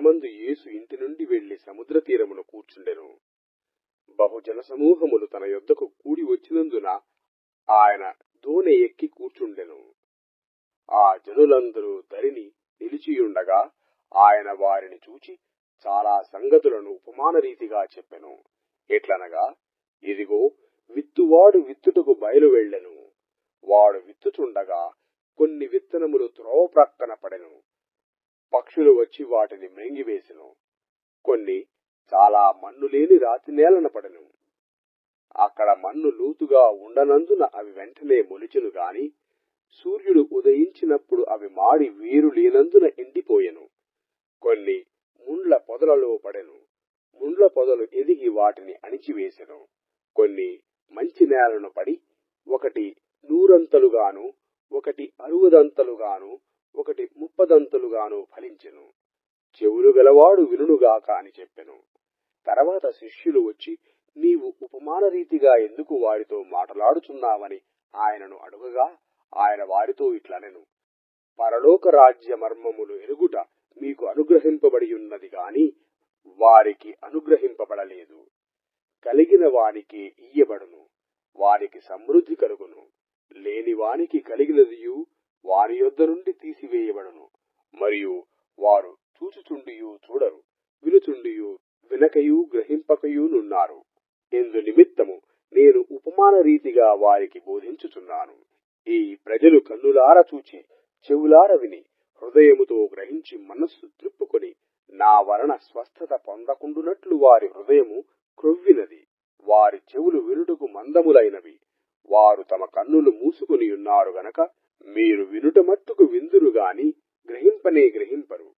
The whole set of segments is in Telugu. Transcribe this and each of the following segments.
క్షణమందు యేసు ఇంటి నుండి వెళ్ళి సముద్ర తీరమును కూర్చుండెను. బహుజన సమూహములు తన యొద్దకు కూడి వచ్చినందున ఆయన దోణె ఎక్కి కూర్చుండెను. ఆ జనులందరూ ధరిని నిలిచియుండగా ఆయన వారిని చూచి చాలా సంగతులను ఉపమాన రీతిగా చెప్పెను. ఎట్లనగా ఇదిగో విత్తువాడు విత్తుటకు బయలు వెళ్ళెను వాడు విత్తుచుండగా కొన్ని విత్తనములు త్రోవ ప్రక్కన పడెను. పక్షులు వచ్చి వాటిని మ్రింగివేసెను. కొన్ని చాలా మన్ను లేని రాతి నేలన పడెను. అక్కడ మన్ను లూతుగా ఉండనందున అవి వెంటనే మొలిచెను గాని సూర్యుడు ఉదయించినప్పుడు అవి మాడి వేరు లేనందున ఎండిపోయెను. కొన్ని ముండ్ల పొదలలో పడెను. ముండ్ల పొదలు ఎదిగి వాటిని అణిచివేసెను. కొన్ని మంచి నేలను పడి ఒకటి నూరంతలుగాను ఒకటి అరువదంతలుగాను ఒకటి ముప్పదంతులుగాను ఫలించెను. చెవులు గలవాడు వినుగాక అని చెప్పెను. తర్వాత శిష్యులు వచ్చి నీవు ఉపమాన రీతిగా ఎందుకు వారితో మాట్లాడుచున్నావని ఆయనను అడుగగా ఆయన వారితో ఇట్లనెను. పరలోక రాజ్య మర్మములు ఎరుగుట మీకు అనుగ్రహింపబడి ఉన్నది గాని వారికి అనుగ్రహింపబడలేదు. కలిగిన వానికి ఇయ్యబడును. వారికి సమృద్ధి కలుగును. లేని వానికి కలిగినదియు వారి యొద్ద నుండి తీసివేయబడను. మరియు వారు చూచుచుండియు చూడరు వినుచుండియు వినకయు గ్రహింపకయునున్నారు ఎందు నిమిత్తము నేను ఉపమాన రీతిగా వారికి బోధించుచున్నాను. ఈ ప్రజలు కన్నులార చూచి చెవులార విని హృదయముతో గ్రహించి మనస్సు త్రిప్పుకొని నా వలన స్వస్థత పొందకుండునట్లు వారి హృదయము క్రొవ్వినది. వారి చెవులు వినుటకు మందములైనవి. వారు తమ కన్నులు మూసుకుని ఉన్నారు గనక మీరు వినుట మట్టుకు విందురు గాని గ్రహింపనే గ్రహింపరు.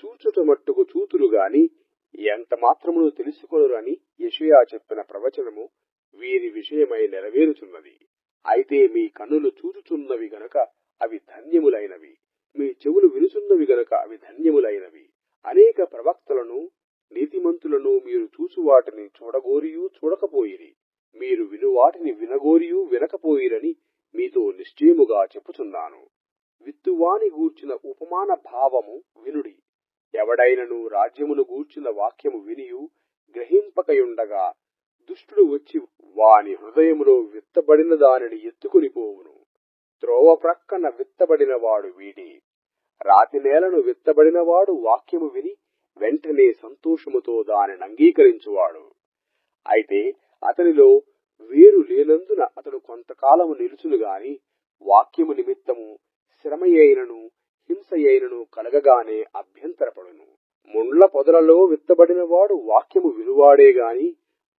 చూచుట మట్టుకు చూతురు గాని ఎంత మాత్రమును తెలుసుకొనరు అని యషయా చెప్పిన ప్రవచనము వీరి విషయమై నెరవేరుచున్నది. అయితే మీ కన్నులు చూచుచున్నవి గనక అవి ధన్యములైనవి. మీ చెవులు వినుచున్నవి గనక అవి ధన్యములైనవి. అనేక ప్రవక్తలను నీతిమంతులను మీరు చూసు వాటిని చూడగోరియు చూడకపోయిరి. మీరు విను వాటిని వినగోరియు వినకపోయిరని మీతో నిశ్చయముగా చెప్పుచున్నాను. విత్తువాని గూర్చిన ఉపమాన భావము వినుడి. ఎవడైనను రాజ్యమును గూర్చిన వాక్యము వినియు గ్రహింపకయుండగా దుష్టుడు వచ్చి వాని హృదయములో విత్తబడిన దానిని ఎత్తుకుని పోవును. త్రోవ ప్రక్కన విత్తబడిన వాడు వీడి. రాతి నేలను విత్తబడినవాడు వాక్యము విని వెంటనే సంతోషముతో దానిని అంగీకరించువాడు. అయితే అతనిలో వేరు లేనందున అతడు కొంతకాలము నిలుచును గాని వాక్యము నిమిత్తము శ్రమయైనను హింసయైనను కలగగానే అభ్యంతరపడును. ముండ్ల పొదలలో విత్తబడినవాడు వాక్యము వినువాడే గాని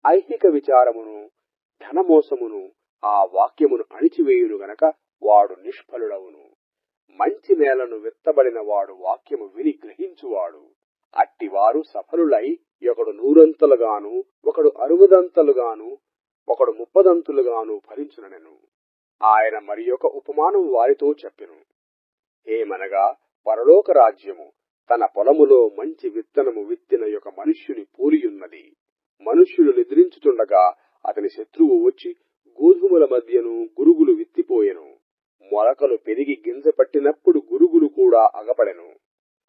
ఐహిక విచారమును ధనమోసమును ఆ వాక్యమును అణిచివేయును గనక వాడు నిష్ఫలుడవును. మంచి నేలను విత్తబడిన వాడు వాక్యము విని గ్రహించువాడు. అట్టివారు సఫలులై ఒకడు నూరంతలుగాను ఒకడు అరువదంతలుగాను ఒకడు ముప్పదంతులుగాను ఫలించుననెను ఆయన మరి ఒక ఉపమానం వారితో చెప్పెను. ఏమనగా పరలోక రాజ్యము తన పొలములో మంచి విత్తనము విత్తిన యొక్క మనుష్యుని పోలియున్నది. మనుష్యులు నిద్రించుతుండగా అతని శత్రువు వచ్చి గోధుమల మధ్యను గురుగులు విత్తిపోయెను. మొలకలు పెరిగి గింజ పట్టినప్పుడు గురుగులు కూడా అగపడెను.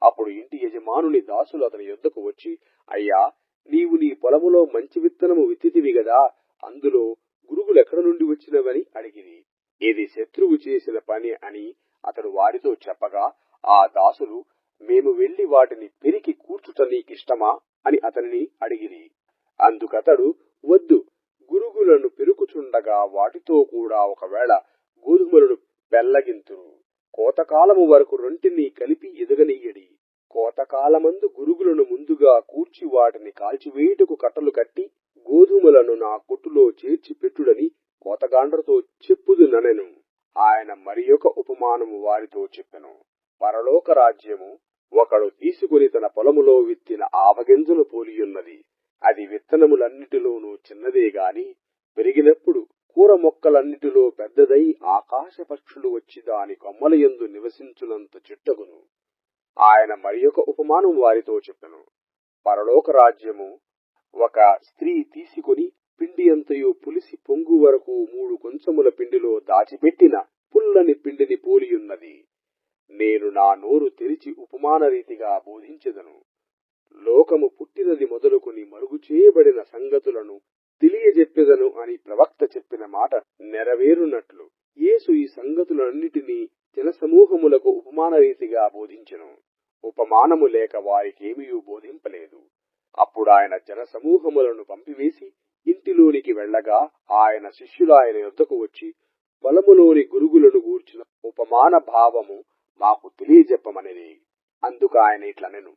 అప్పుడు ఇంటి యజమానుని దాసులు అతని యొద్దకు వచ్చి అయ్యా నీవు నీ పొలములో మంచి విత్తనము విత్తితివి గదా అందులో గురుగులెక్కడ నుండి వచ్చినవని అడిగిరి. ఇది శత్రువు చేసిన పని అని అతడు వారితో చెప్పగా ఆ దాసులు మేము వెళ్ళి వాటిని పెరికి కూర్చుట నీకిష్టమా అని అతనిని అడిగిరి. అందుకతడు వద్దు గురుగులను పెరుకుచుండగా వాటితో కూడా ఒకవేళ గోధుమలను బెల్లగింతురు కోతకాలము వరకు రొంటిని కలిపి ఎదగనీయడి కోతకాలమందు గురుగులను ముందుగా కూర్చి వాటిని కాల్చివేయుటకు కట్టలు కట్టి గోధుమలను నా కొట్టులో చేర్చి పెట్టుడని కోతగాండ్రతో చెప్పుదుననెను ఆయన మరి ఒక ఉపమానము వారితో చెప్పెను. పరలోక రాజ్యము ఒకడు తీసుకుని తన పొలములో విత్తిన ఆవగింజలు పోలియున్నది. అది విత్తనములన్నిటిలోనూ చిన్నదే గాని పెరిగినప్పుడు కూర మొక్కలన్నిటిలో పెద్దదై ఆకాశ పక్షులు వచ్చి దాని కొమ్మల యందు నివసించునంత చిట్టగును. ఆయన మరి ఒక ఉపమానం వారితో చెప్పెను. పరలోక రాజ్యము ఒక స్త్రీ తీసుకుని పిండి అంతయు పులిసి పొంగు వరకు మూడు కొంచెముల పిండిలో దాచిపెట్టిన పుల్లని పిండిని పోలియున్నది. నేను నా నోరు తెరిచి ఉపమాన రీతిగా బోధించెదను. లోకము పుట్టినది మొదలుకొని మరుగు చేయబడిన సంగతులను తెలియజెప్పెదను అని ప్రవక్త చెప్పిన మాట నెరవేరునట్లు. యేసు ఈ సంగతులన్నిటినీ జనసమూహములకు ఉపమాన రీతిగా బోధించెను. ఉపమానము లేక వారికేమీ బోధింపలేదు. అప్పుడు ఆయన జనసమూహములను పంపివేసి ఇంటిలోనికి వెళ్ళగా ఆయన శిష్యులు ఆయన యుద్ధకు వచ్చి పొలములోని గురుగులను గూర్చిన ఉపమాన భావము మాకు తెలియజెప్పమనిది అందుకు ఆయన ఇట్లనెను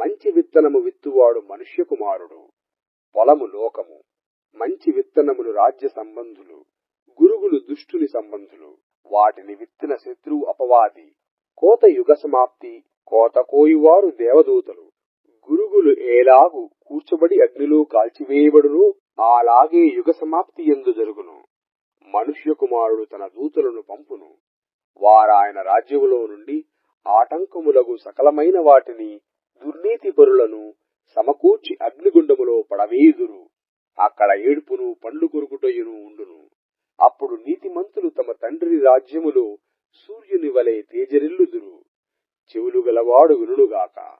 మంచి విత్తనము విత్తువాడు మనుష్య కుమారుడు పొలము లోకము మంచి విత్తనములు రాజ్య సంబంధులు గురుగులు దుష్టుని సంబంధులు వాటిని విత్తిన శత్రువు అపవాది కోత యుగ సమాప్తి కోత కోయువారు దేవదూతలు గురుగులు ఏలాగు కూర్చబడి అగ్నిలో కాల్చివేయబడును అలాగే యుగ సమాప్తి ఎందు జరుగును. మనుష్య కుమారుడు తన దూతలను పంపును. వారాయన రాజ్యములో నుండి ఆటంకములకు సకలమైన వాటిని దుర్నీతి పరులను సమకూర్చి అగ్నిగుండములో పడవేయుదురు. అక్కడ ఏడుపును పండ్లు కొరుకుటయును ఉండును. అప్పుడు నీతిమంతులు తమ తండ్రి రాజ్యములో సూర్యుని వలె తేజరిల్లుదురు. చెవులు గలవాడు వినుగాక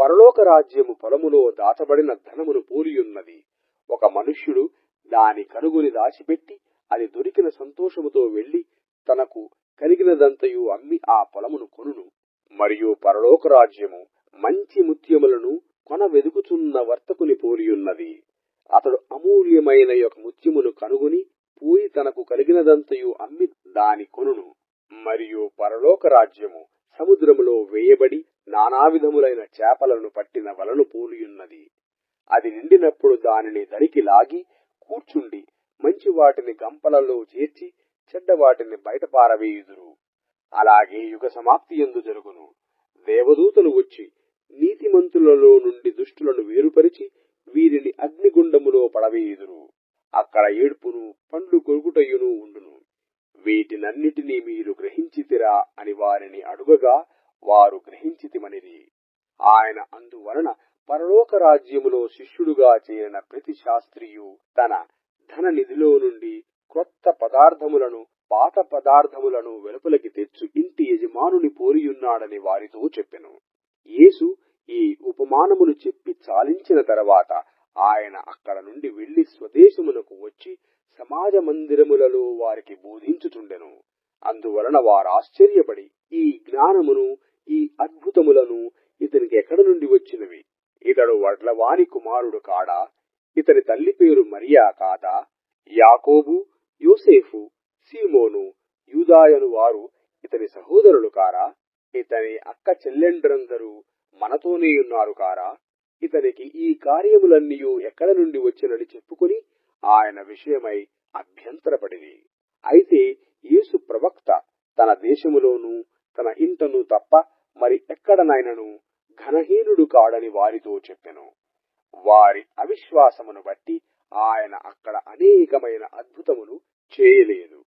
పరలోక రాజ్యము పొలములో దాచబడిన ధనమును పోలియున్నది. ఒక మనుష్యుడు దాని కనుగొని దాచిపెట్టి అది దొరికిన సంతోషముతో వెళ్ళి తనకు కలిగినదంతయు అమ్మి ఆ పొలమును కొనును. మరియు పరలోక రాజ్యము మంచి ముత్యములను కొన వెదుకుచున్న వర్తకుని పోలియున్నది. అతడు అమూల్యమైన యొక్క ముత్యమును కనుగొని పోయి తనకు కలిగినదంతయు అమ్మి దాని కొనును. మరియు పరలోక రాజ్యము సముద్రములో వేయబడి నానావిధములైన చేపలను పట్టిన వలను పోలియున్నది. అది నిండినప్పుడు దానిని దరికి లాగి కూర్చుండి మంచి వాటిని గంపలలో చేర్చి చెడ్డ వాటిని బయట పారవేయుదురు. అలాగే యుగ సమాప్తి ఎందు జరుగును. దేవదూతలు వచ్చి నీతిమంతులలో నుండి దుష్టులను వేరుపరిచి వీరిని అగ్నిగుండములో పడవేయుదురు. అక్కడ ఏడుపును పండ్లు కొరుకుటయును ఉండును. వీటినన్నిటినీ మీరు గ్రహించితిరా అని వారిని అడుగగా వారు గ్రహించితిమనిది. ఆయన అందువలన పరలోక రాజ్యములో శిష్యుడుగా చేరిన ప్రతి శాస్త్రియు తన ధన నిధిలో నుండి క్రొత్త పదార్థములను పాత పదార్థములను వెలుపలికి తెచ్చు ఇంటి యజమానుని పోలియున్నాడని వారితో చెప్పెను. యేసు ఈ ఉపమానమును చెప్పి చాలించిన తర్వాత ఆయన అక్కడ నుండి వెళ్ళి స్వదేశమునకు వచ్చి సమాజ మందిరములలో వారికి బోధించుచుండెను. అందువలన వారు ఆశ్చర్యపడి ఈ జ్ఞానమును ఈ అద్భుతములను ఇతనికి ఎక్కడ నుండి వచ్చినవి? ఇతడు వడ్లవాని కుమారుడు కాడా? ఇతని తల్లి పేరు మరియా కాదా? యాకోబు యోసేఫు సీమోను యూదాయను వారు ఇతని సహోదరులు కారా? ఇతని అక్క చెల్లెండ్రందరూ మనతోనే ఉన్నారు కారా? ఇతనికి ఈ కార్యములన్నీ ఎక్కడ నుండి వచ్చినని చెప్పుకుని ఆయన విషయమై అభ్యంతరపడింది అయితే యేసు ప్రవక్త తన దేశములోనూ తన ఇంటను తప్ప ఎక్కడనైనను ఘనహీనుడు కాడని వారితో చెప్పెను. వారి అవిశ్వాసమును బట్టి ఆయన అక్కడ అనేకమైన అద్భుతములు చేయలేదు